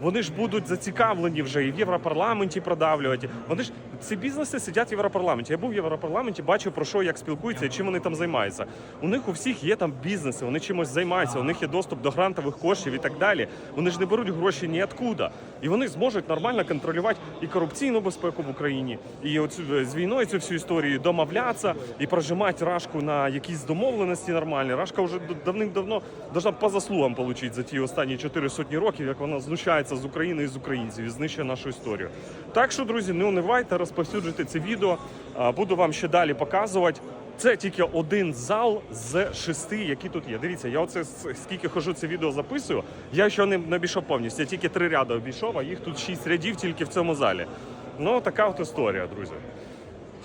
вони ж будуть зацікавлені вже і в Європарламенті продавлювати. Вони ж ці бізнеси сидять в Європарламенті. Я був в Європарламенті, бачив про що як спілкуються і чим вони там займаються. У них у всіх є там бізнеси, вони чимось займаються, у них є доступ до грантових коштів і так далі. Вони ж не беруть гроші ніоткуда. І вони зможуть нормально контролювати і корупційну безпеку в Україні, і оцю е, з війною цю всю історію домовлятися і прожимати рашку на якісь домовленості нормальні. Рашка вже давним-давно должна по заслугам отримати за ті останні чотири сотні років, як вона знущається з України і з українців і знищує нашу історію. Так що, друзі, не унивайте, розповсюджуйте це відео. Буду вам ще далі показувати. Це тільки один зал з шести, які тут є. Дивіться, я оце скільки хожу це відео записую. Я ще не, обійшов повністю. Я тільки три ряди обійшов, а їх тут шість рядів тільки в цьому залі. Ну така от історія, друзі.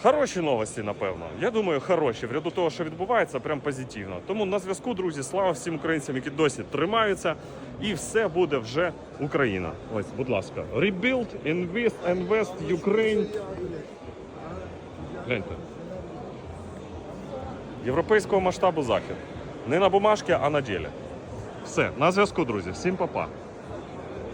Хороші новості, напевно. Я думаю, хороші. В ряду того, що відбувається, прям позитивно. Тому на зв'язку, друзі, слава всім українцям, які досі тримаються, і все буде вже Україна. Ось, будь ласка, Rebuild, Invest, Invest, Ukraine. Гляньте. Європейського масштабу захід. Не на бумажці, а на ділі. Все, на зв'язку, друзі. Всім па-па.